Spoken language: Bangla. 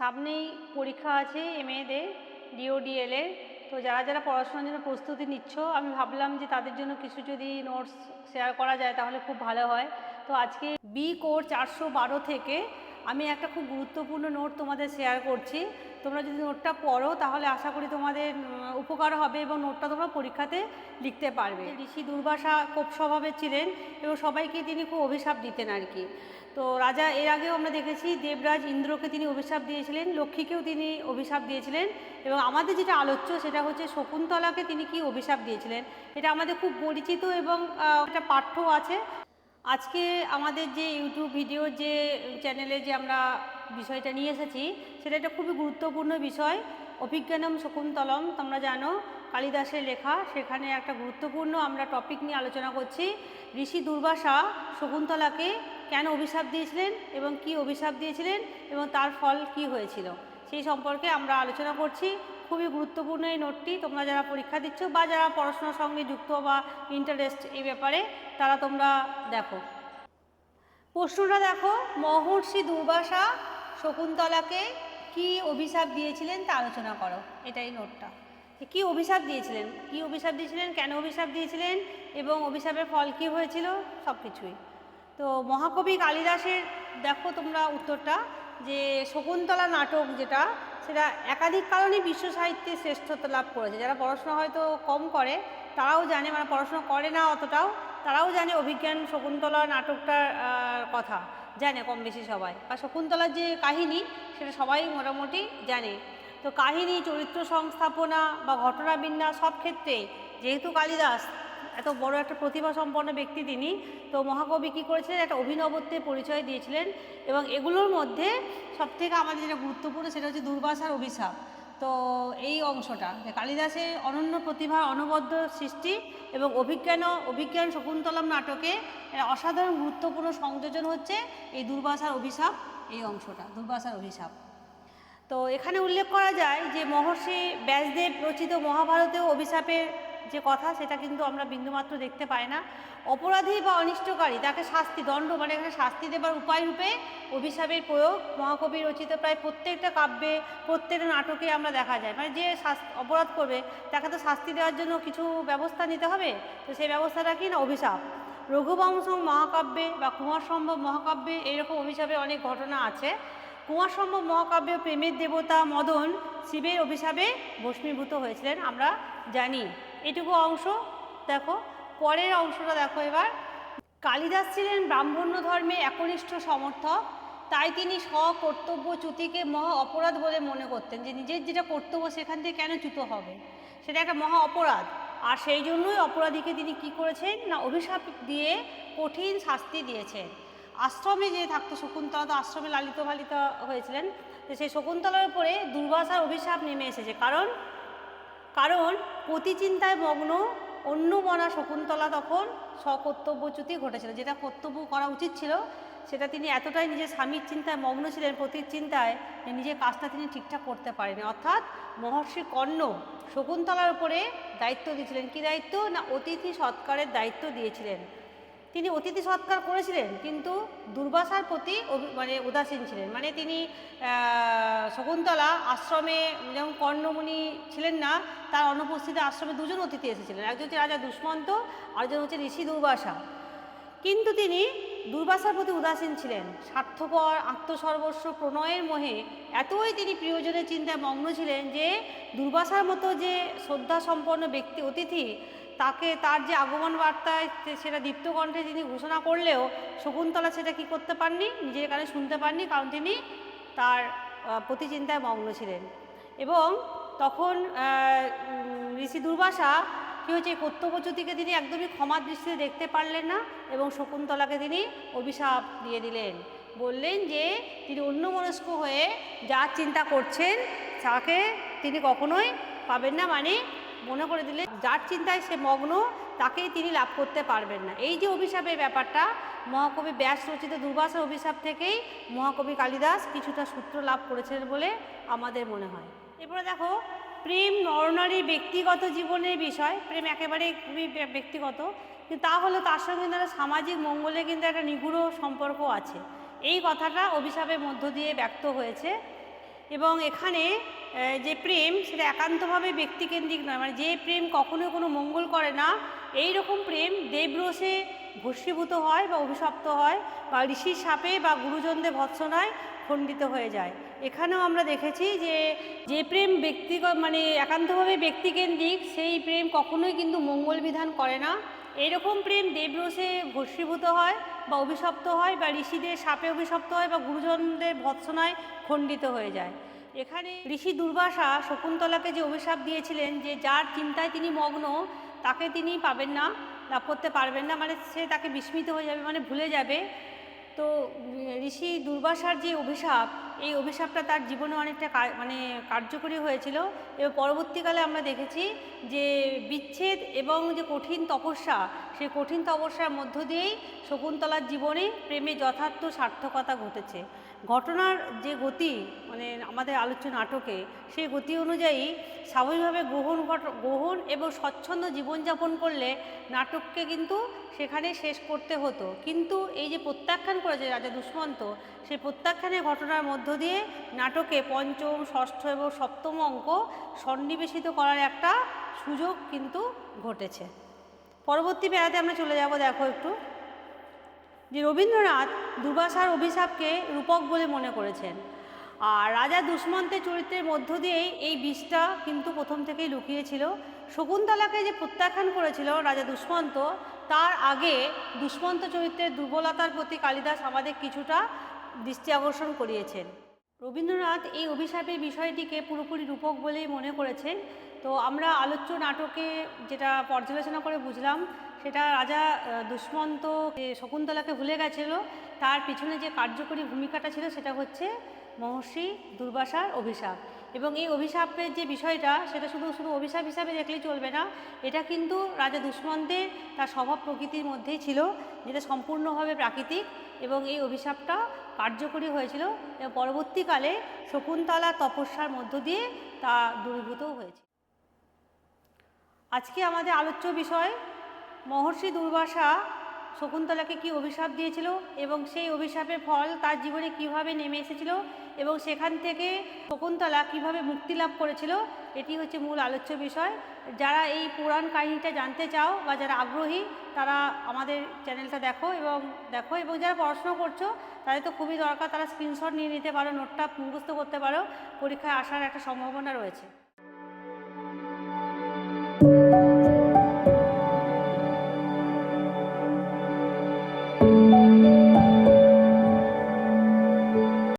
সামনেই পরীক্ষা আছে এম এমএদের ডিওডিএলের তো যারা যারা পড়াশোনার জন্য প্রস্তুতি নিচ্ছ, আমি ভাবলাম যে তাদের জন্য কিছু যদি নোটস শেয়ার করা যায় তাহলে খুব ভালো হয়। তো আজকে বি কোর চারশো বারো থেকে আমি একটা খুব গুরুত্বপূর্ণ নোট তোমাদের শেয়ার করছি। তোমরা যদি নোটটা পড়ো তাহলে আশা করি তোমাদের উপকার হবে এবং নোটটা তোমরা পরীক্ষাতে লিখতে পারবে। ঋষি দুর্বাসা কোপ স্বভাবে ছিলেন এবং সবাইকে তিনি খুব অভিশাপ দিতেন আর কি। তো রাজা এর আগেও আমরা দেখেছি দেবরাজ ইন্দ্রকে তিনি অভিশাপ দিয়েছিলেন লক্ষ্মীকেও তিনি অভিশাপ দিয়েছিলেন এবং আমাদের যেটা আলোচ্য সেটা হচ্ছে শকুন্তলাকে তিনি কি অভিশাপ দিয়েছিলেন। এটা আমাদের খুব পরিচিত এবং একটা পাঠ্য আছে। আজকে আমাদের যে ইউটিউব ভিডিও যে চ্যানেলে যে আমরা বিষয়টা নিয়ে এসেছি, সেটা একটা খুবই গুরুত্বপূর্ণ বিষয়। অভিজ্ঞানম শকুন্তলম, তোমরা জানো, কালিদাসের লেখা, সেখানে একটা গুরুত্বপূর্ণ আমরা টপিক নিয়ে আলোচনা করছি। ঋষি দুর্বাসা শকুন্তলাকে কেন অভিশাপ দিয়েছিলেন এবং কি অভিশাপ দিয়েছিলেন এবং তার ফল কি হয়েছিল, সেই সম্পর্কে আমরা আলোচনা করছি। খুবই গুরুত্বপূর্ণ এই নোটটি। তোমরা যারা পরীক্ষা দিচ্ছ বা যারা পড়াশোনার সঙ্গে যুক্ত বা ইন্টারেস্ট এই ব্যাপারে, তারা তোমরা দেখো। প্রশ্নটা দেখো, মহর্ষি দুর্বাসা শকুন্তলাকে কি অভিশাপ দিয়েছিলেন তা আলোচনা করো। এটাই নোটটা। কি অভিশাপ দিয়েছিলেন? কি অভিশাপ দিয়েছিলেন? কেন অভিশাপ দিয়েছিলেন? এবং অভিশাপের ফল কি হয়েছিল? সব কিছুই তো মহাকবি কালিদাসের, দেখো তোমরা উত্তরটা। যে শকুন্তলা নাটক যেটা, সেটা একাধিক কারণে বিশ্ব সাহিত্যে শ্রেষ্ঠত্ব লাভ করেছে। যারা পড়াশোনা হয়তো কম করে, তারাও জানে মানে পড়াশোনা করে না অতটাও, তারাও জানে অভিজ্ঞান শকুন্তলা নাটকটার কথা। জানে কম বেশি সবাই। আর শকুন্তলার যে কাহিনী, সেটা সবাই মোটামুটি জানে। তো কাহিনী, চরিত্র সংস্থাপনা বা ঘটনা বিন্যাস সব ক্ষেত্রেই, যেহেতু কালিদাস এত বড় একটা প্রতিভা সম্পন্ন ব্যক্তি তিনি। তো মহাকবি কী করেছিলেন? একটা অভিনবত্বের পরিচয় দিয়েছিলেন এবং এগুলোর মধ্যে সবথেকে আমাদের যেটা গুরুত্বপূর্ণ সেটা হচ্ছে দুর্বাসার অভিশাপ। তো এই অংশটা, যে কালিদাসের অনন্য প্রতিভা, অনবদ্য সৃষ্টি এবং অভিজ্ঞান অভিজ্ঞান শকুন্তলম নাটকে অসাধারণ গুরুত্বপূর্ণ সংযোজন হচ্ছে এই দুর্বাসার অভিশাপ, এই অংশটা দুর্বাসার অভিশাপ। তো এখানে উল্লেখ করা যায় যে মহর্ষি ব্যাসদেব রচিত মহাভারতেও অভিশাপের যে কথা সেটা কিন্তু আমরা বিন্দুমাত্র দেখতে পাই না। অপরাধী বা অনিষ্টকারী, তাকে শাস্তি, দণ্ড মানে এখানে শাস্তি দেবার উপায় রূপে অভিশাপের প্রয়োগ মহাকবি রচিত প্রায় প্রত্যেকটা কাব্যে, প্রত্যেকটা নাটকে আমরা দেখা যায়। মানে যে অপরাধ করবে, তাকে তো শাস্তি দেওয়ার জন্য কিছু ব্যবস্থা নিতে হবে? তো সেই ব্যবস্থাটা কি না? অভিশাপ। রঘুবংশ মহাকাব্যে বা কুমার সম্ভব মহাকাব্যে এইরকম অভিশাপের অনেক ঘটনা আছে। কুমার সম্ভব মহাকাব্যে প্রেমের দেবতা মদন শিবের অভিশাপে ভস্মীভূত হয়েছিলেন, আমরা জানি। এটুকু অংশ, দেখো, পরের অংশটা দেখো এবার। কালিদাস ছিলেন ব্রাহ্মণ্য ধর্মে একনিষ্ঠ সমর্থক, তাই তিনি স্বকর্তব্যচ্যুতিকে মহা অপরাধ বলে মনে করতেন যে নিজের যেটা কর্তব্য সেখান থেকে কেন চ্যুত হবে? সেটা একটা মহা অপরাধ। আর সেই জন্যই অপরাধীকে তিনি কি করেছেন? না, অভিশাপ দিয়ে কঠিন শাস্তি দিয়েছেন। আশ্রমে যে থাকতো শকুন্তলা, তো আশ্রমে লালিত পালিত হয়েছিলেন সেই শকুন্তলার উপরে দুর্বাসার অভিশাপ নেমে এসেছে। কারণ কারণ প্রতিচিন্তায় মগ্ন অন্য মনা শকুন্তলা তখন স্বকর্তব্যচ্যুতি ঘটেছিল। যেটা কর্তব্য করা উচিত ছিল, সেটা তিনি এতটাই নিজের স্বামীর চিন্তায় মগ্ন ছিলেন প্রতি চিন্তায় নিজের কাজটা তিনি ঠিকঠাক করতে পারেনি অর্থাৎ মহর্ষি কর্ণ শকুন্তলার উপরে দায়িত্ব দিয়েছিলেন। কী দায়িত্ব? না, অতিথি সৎকারের দায়িত্ব দিয়েছিলেন। তিনি অতিথি সৎকার করেছিলেন, কিন্তু দুর্বাসার প্রতি মানে উদাসীন ছিলেন। মানে তিনি শকুন্তলা আশ্রমে যেমন কর্ণমণি ছিলেন না, তার অনুপস্থিতি আশ্রমে দুজন অতিথি এসেছিলেন। একজন হচ্ছে রাজা দুষ্মন্ত, আরেকজন হচ্ছে ঋষি দুর্বাসা। কিন্তু তিনি দুর্বাসার প্রতি উদাসীন ছিলেন। স্বার্থপর, আত্মসর্বস্ব, প্রণয়ের মোহে এতই তিনি প্রিয়জনের চিন্তায় মগ্ন ছিলেন যে দুর্বাসার মতো যে শ্রদ্ধা সম্পন্ন ব্যক্তি, অতিথি তাকে তার যে আগমন বার্তায় সেটা দীপ্ত কণ্ঠে তিনি ঘোষণা করলেও শকুন্তলা সেটা কি করতে পারেননি নিজের কানে শুনতে পারেননি কারণ তিনি তার আহ, প্রতি চিন্তায় মগ্ন ছিলেন। এবং তখন ঋষি দুর্বাসা কী হয়েছে কর্তব্যচ্যুতিকে তিনি একদমই ক্ষমার দৃষ্টিতে দেখতে পারলেন না এবং শকুন্তলাকে তিনি অভিশাপ দিয়ে দিলেন। বললেন যে তিনি অন্যমনস্ক হয়ে যা চিন্তা করছেন তাকে তিনি কখনোই পাবেন না। মানে মনে করে দিলে যার চিন্তায় সে মগ্ন, তাকেই তিনি লাভ করতে পারবেন না। এই যে অভিশাপের ব্যাপারটা, মহাকবি ব্যাস রচিত দুর্বাসার অভিশাপ থেকেই মহাকবি কালিদাস কিছুটা সূত্র লাভ করেছেন বলে আমাদের মনে হয়। এরপরে দেখো, প্রেম নরনারী ব্যক্তিগত জীবনের বিষয়, প্রেম একেবারে খুবই ব্যক্তিগত, কিন্তু তা হলো তার সঙ্গে একটা সামাজিক মঙ্গলে কিন্তু একটা নিগুড় সম্পর্ক আছে। এই কথাটা অভিশাপের মধ্য দিয়ে ব্যক্ত হয়েছে। এবং এখানে যে প্রেম সেটা একান্তভাবে ব্যক্তিকেন্দ্রিক নয়। মানে যে প্রেম কখনোই কোনো মঙ্গল করে না। এই রকম প্রেম দেবরসে ভস্মীভূত হয় বা অভিশপ্ত হয় বা ঋষির সাপে বা গুরুজনদের ভৎসনায় খণ্ডিত হয়ে যায়। এখানেও আমরা দেখেছি যে যে প্রেম ব্যক্তিগত মানে একান্তভাবে ব্যক্তিকেন্দ্রিক, সেই প্রেম কখনোই কিন্তু মঙ্গল বিধান করে না। এইরকম প্রেম দেবরসে ভস্মীভূত হয় বা অভিশপ্ত হয় বা ঋষিদের সাপে অভিশপ্ত হয় বা গুরুজনদের ভৎসনায় খণ্ডিত হয়ে যায়। এখানে ঋষি দুর্বাসা শকুন্তলাকে যে অভিশাপ দিয়েছিলেন যে যার চিন্তায় তিনি মগ্ন, তাকে তিনি পাবেন না, লাভ করতে পারবেন না মানে সে তাকে বিস্মিত হয়ে যাবে মানে ভুলে যাবে। তো ঋষি দুর্বাসার যে অভিশাপ এই অভিশাপটা তার জীবনে অনেকটা মানে কার্যকরী হয়েছিল। এবং পরবর্তীকালে আমরা দেখেছি যে বিচ্ছেদ এবং যে কঠিন তপস্যা, সেই কঠিন তপস্যার মধ্য দিয়েই শকুন্তলার জীবনে প্রেমে যথার্থ সার্থকতা ঘটেছে। ঘটনার যে গতি মানে আমাদের আলোচ্য নাটকে, সেই গতি অনুযায়ী স্বাভাবিকভাবে গ্রহণ ঘট- গ্রহণ এবং স্বচ্ছন্দ জীবনযাপন করলে নাটককে কিন্তু সেখানে শেষ করতে হতো। কিন্তু এই যে প্রত্যাখ্যান করেছে রাজা দুষ্মন্ত, সেই প্রত্যাখ্যানের ঘটনার মধ্য দিয়ে নাটকে পঞ্চম, ষষ্ঠ এবং সপ্তম অঙ্ক সন্নিবেশিত করার একটা সুযোগ কিন্তু ঘটেছে। পরবর্তী বেড়াতে আমরা চলে যাব, দেখো একটু। রবীন্দ্রনাথ দুর্বাসার অভিশাপকে রূপক বলে মনে করেছেন। আর রাজা দুষ্মন্তের চরিত্রের মধ্য দিয়েই এই বিষটা কিন্তু প্রথম থেকেই লুকিয়েছিল। শকুন্তলাকে যে প্রত্যাখ্যান করেছিল রাজা দুষ্মন্ত, তার আগে দুষ্মন্ত চরিত্রের দুর্বলতার প্রতি কালিদাস আমাদের কিছুটা দৃষ্টি আকর্ষণ করিয়েছেন। রবীন্দ্রনাথ এই অভিশাপের বিষয়টিকে পুরোপুরি রূপক বলেই মনে করেছেন। তো আমরা আলোচ্য নাটকে যেটা পর্যালোচনা করে বুঝলাম সেটা রাজা দুষ্মন্ত শকুন্তলাকে ভুলে গেছিল। তার পিছনে যে কার্যকরী ভূমিকাটা ছিল সেটা হচ্ছে মহর্ষি দুর্বাসার অভিশাপ। এবং এই অভিশাপের যে বিষয়টা, সেটা শুধু শুধু অভিশাপ হিসাবে দেখলেই চলবে না, এটা কিন্তু রাজা দুষ্মন্তের তার স্বভাব প্রকৃতির মধ্যেই ছিল, যেটা সম্পূর্ণভাবে প্রাকৃতিক। এবং এই অভিশাপটা কার্যকরী হয়েছিল। এবং পরবর্তীকালে শকুন্তলা তপস্যার মধ্য দিয়ে তা দূরীভূত হয়েছে। আজকে আমাদের আলোচ্য বিষয় মহর্ষি দুর্বাসা শকুন্তলাকে কি অভিশাপ দিয়েছিল এবং সেই অভিশাপের ফল তার জীবনে কীভাবে নেমে এসেছিল এবং সেখান থেকে শকুন্তলা কীভাবে মুক্তি লাভ করেছিল, এটি হচ্ছে মূল আলোচ্য বিষয়। যারা এই পুরাণ কাহিনীটা জানতে চাও বা যারা আগ্রহী, তারা আমাদের চ্যানেলটা দেখো এবং দেখো এবং যারা পড়াশোনা করছ, তাদের তো খুবই দরকার, তারা স্ক্রিনশট নিয়ে নিতে পারো, নোটটা মুখস্থ করতে পারো। পরীক্ষায় আসার একটা সম্ভাবনা রয়েছে।